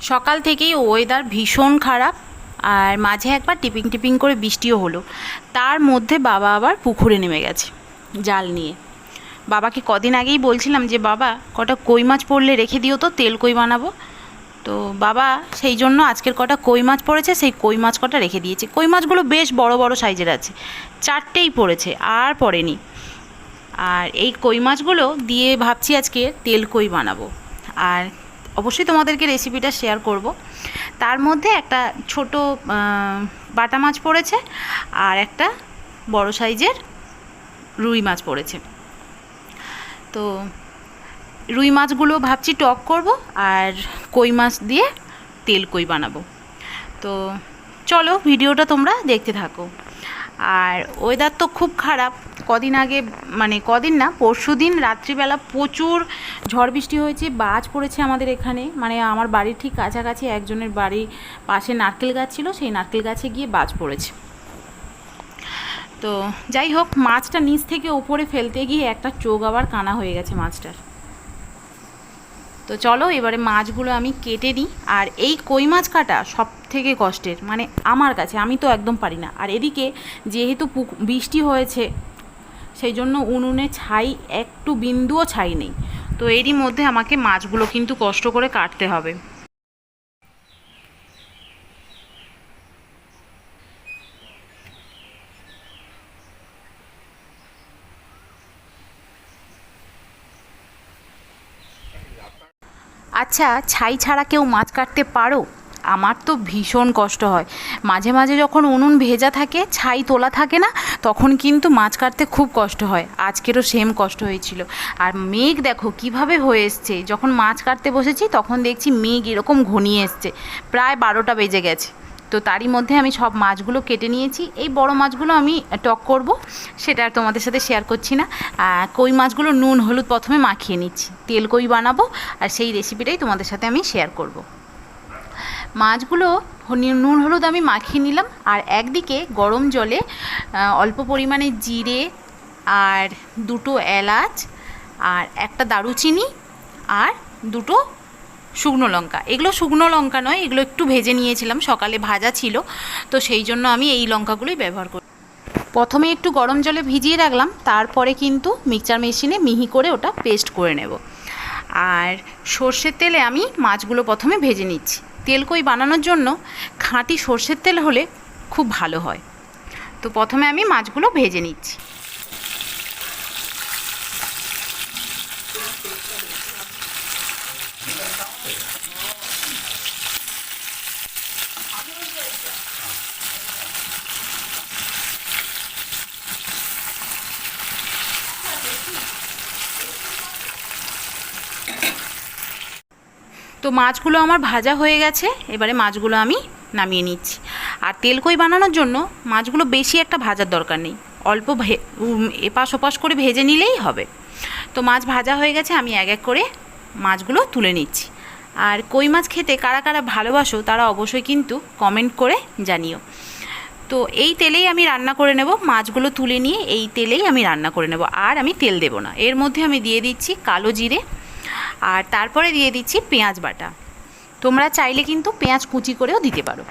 সকাল থেকেই ওয়েদার ভীষণ খারাপ আর মাঝে একবার টিপিং টিপিং করে বৃষ্টিও হলো। তার মধ্যে বাবা আবার পুকুরে নেমে গেছে, জাল নিয়ে। বাবাকে কদিন আগেই বলছিলাম যে, বাবা, কটা কই মাছ পড়লে রেখে দিও তো, তেল কই বানাবো? তো বাবা সেই জন্য আজকের কটা কই মাছ পড়েছে, সেই কই মাছ কটা রেখে দিয়েছে। কই মাছগুলো বেশ বড় বড় সাইজের আছে, চারটেই পড়েছে, আর পড়েনি। আর এই কই মাছগুলো দিয়ে ভাবছি আজকে তেল কই বানাবো। আর অবশ্যই তোমাদেরকে রেসিপিটা শেয়ার করব। তার মধ্যে একটা ছোট বাটা মাছ পড়েছে আর একটা বড় সাইজের রুই মাছ পড়েছে। তো রুই মাছগুলো ভাবছি টক করব আর কই মাছ দিয়ে তেল কই বানাবো। তো চলো, ভিডিওটা তোমরা দেখতে থাকো। আর ওয়েদার তো খুব খারাপ। কদিন আগে মানে কদিন না পরশু দিন রাত্রিবেলা প্রচুর ঝড় বৃষ্টি হয়েছে, বাজ পড়েছে আমাদের এখানে। মানে আমার বাড়ির ঠিক কাছাকাছি একজনের বাড়ি পাশে নারকেল গাছ ছিল, সেই নারকেল গাছে গিয়ে বাজ পড়েছে। তো যাই হোক, মাছটা নিচ থেকে ওপরে ফেলতে গিয়ে একটা চোখ আবার কানা হয়ে গেছে মাছটার। তো চলো, এবারে মাছগুলো আমি কেটে নিই। আর এই কই মাছ কাটা সব থেকে কষ্টের মানে আমার কাছে, আমি তো একদম পারি না। আর এদিকে যেহেতু বৃষ্টি হয়েছে সেই জন্য উনুনে ছাই, একটু বিন্দুও ছাই নেই। তো এরই মধ্যে আমাকে মাছগুলো কিন্তু কষ্ট করে কাটতে হবে। আচ্ছা ছাই ছাড়া কেউ মাছ কাটতে পারো? আমার তো ভীষণ কষ্ট হয়। মাঝে মাঝে যখন উনুন ভেজা থাকে, ছাই তোলা থাকে না, তখন কিন্তু মাছ কাটতে খুব কষ্ট হয়। আজকেরও সেম কষ্ট হয়েছিল। আর মেঘ দেখো কীভাবে হয়ে এসছে। যখন মাছ কাটতে বসেছি, তখন দেখছি মেঘ এরকম ঘনিয়ে এসছে। প্রায় বারোটা বেজে গেছে। তো তারই মধ্যে আমি সব মাছগুলো কেটে নিয়েছি। এই বড় মাছগুলো আমি টক করব, সেটা আর তোমাদের সাথে শেয়ার করছি না। কই মাছগুলো নুন, হলুদ প্রথমে মাখিয়ে নিচ্ছি। তেল কই বানাবো, আর সেই রেসিপিটাই তোমাদের সাথে আমি শেয়ার করব। মাছগুলো নুন, হলুদ আমি মাখিয়ে নিলাম। আর একদিকে গরম জলে অল্প পরিমাণে জিরে আর দুটো এলাচ আর একটা দারুচিনি আর দুটো শুকনো লঙ্কা। এগুলো শুকনো লঙ্কা নয়, এগুলো একটু ভেজে নিয়েছিলাম, সকালে ভাজা ছিল। তো সেই জন্য আমি এই লঙ্কাগুলোই ব্যবহার করি। প্রথমে একটু গরম জলে ভিজিয়ে রাখলাম, তারপরে কিন্তু মিক্সচার মেশিনে মিহি করে ওটা পেস্ট করে নেব। আর সর্ষের তেলে আমি মাছগুলো প্রথমে ভেজে নিচ্ছি। তেলকই বানানোর জন্য খাঁটি সর্ষের তেল হলে খুব ভালো হয়। তো প্রথমে আমি মাছগুলো ভেজে নিচ্ছি। তো মাছগুলো আমার ভাজা হয়ে গেছে, এবারে মাছগুলো আমি নামিয়ে নিচ্ছি। আর তেলকই বানানোর জন্য মাছগুলো বেশি একটা ভাজার দরকার নেই, অল্প এপাশ ওপাশ করে ভেজে নিলেই হবে। তো মাছ ভাজা হয়ে গেছে, আমি এক এক করে মাছগুলো তুলে নিচ্ছি। আর কই মাছ খেতে কারা কারা ভালোবাসো তারা অবশ্যই কিন্তু কমেন্ট করে জানিও। তো এই তেলেই আমি রান্না করে নেব, মাছগুলো তুলে নিয়ে এই তেলেই আমি রান্না করে নেব, আর আমি তেল দেব না। এর মধ্যে আমি দিয়ে দিচ্ছি কালো জিরে আর তারপরে দিয়ে দিচ্ছি পেঁয়াজ বাটা। তোমরা চাইলে কিন্তু পেঁয়াজ কুচি করেও দিতে পারো।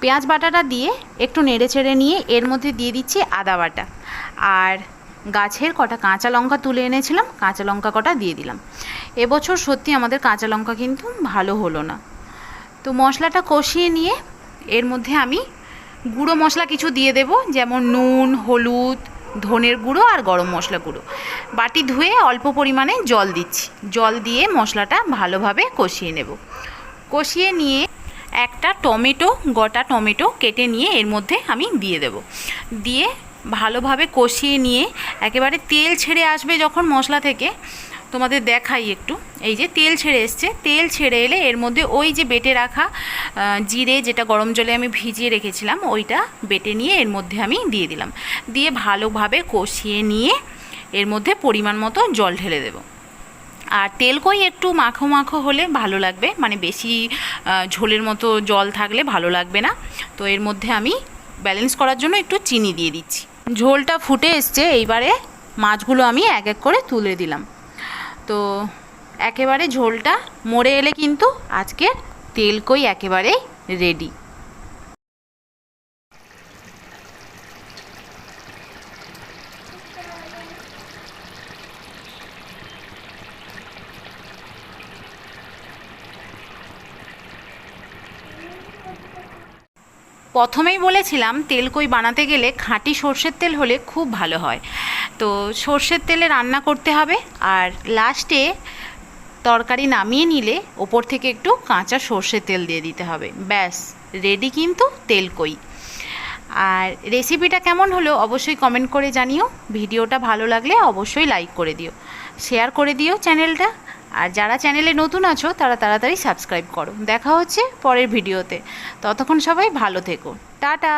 পেঁয়াজ বাটাটা দিয়ে একটু নেড়ে চেড়ে নিয়ে এর মধ্যে দিয়ে দিচ্ছি আদা বাটা। আর গাছের কটা কাঁচা লঙ্কা তুলে এনেছিলাম, কাঁচা লঙ্কা কটা দিয়ে দিলাম। এবছর সত্যি আমাদের কাঁচা লঙ্কা কিন্তু ভালো হলো না। তো মশলাটা কষিয়ে নিয়ে এর মধ্যে আমি গুঁড়ো মশলা কিছু দিয়ে দেব, যেমন নুন, হলুদ ধনের গুঁড়ো আর গরম মশলা গুঁড়ো। বাটি ধুয়ে অল্প পরিমাণে জল দিচ্ছি। জল দিয়ে মশলাটা ভালোভাবে কষিয়ে নেব। কষিয়ে নিয়ে একটা টমেটো, গোটা টমেটো কেটে নিয়ে এর মধ্যে আমি দিয়ে দেব। দিয়ে ভালোভাবে কষিয়ে নিয়ে একেবারে তেল ছেড়ে আসবে যখন মশলা থেকে তোমাদের দেখাই একটু। এই যে তেল ছেড়ে এসছে। তেল ছেড়ে এলে এর মধ্যে ওই যে বেটে রাখা জিরে যেটা গরম জলে আমি ভিজিয়ে রেখেছিলাম, ওইটা বেটে নিয়ে এর মধ্যে আমি দিয়ে দিলাম। দিয়ে ভালোভাবে কষিয়ে নিয়ে এর মধ্যে পরিমাণ মতো জল ঢেলে দেবো। আর তেল কই একটু মাখো মাখো হলে ভালো লাগবে। মানে বেশি ঝোলের মতো জল থাকলে ভালো লাগবে না। তো এর মধ্যে আমি ব্যালেন্স করার জন্য একটু চিনি দিয়ে দিচ্ছি। ঝোলটা ফুটে এসছে, এইবারে মাছগুলো আমি এক এক করে তুলে দিলাম। তো একেবারে ঝোলটা মরে এলে কিন্তু আজকের তেল কই একেবারে রেডি প্রথমেই বলেছিলাম, তেল কই বানাতে গেলে খাঁটি সর্ষের তেল হলে খুব ভালো হয়। তো সর্ষের তেলে রান্না করতে হবে আর লাস্টে তরকারি নামিয়ে নিলে ওপর থেকে একটু কাঁচা সর্ষের তেল দিয়ে দিতে হবে। ব্যাস রেডি কিন্তু তেল কই। আর রেসিপিটা কেমন হলো অবশ্যই কমেন্ট করে জানিও। ভিডিওটা ভালো লাগলে অবশ্যই লাইক করে দিও। শেয়ার করে দিও চ্যানেলটা আর যারা চ্যানেলে নতুন আছো, তারা তাড়াতাড়ি সাবস্ক্রাইব করো। দেখা হচ্ছে পরের ভিডিওতে ততক্ষণ সবাই ভালো থেকো। টাটা!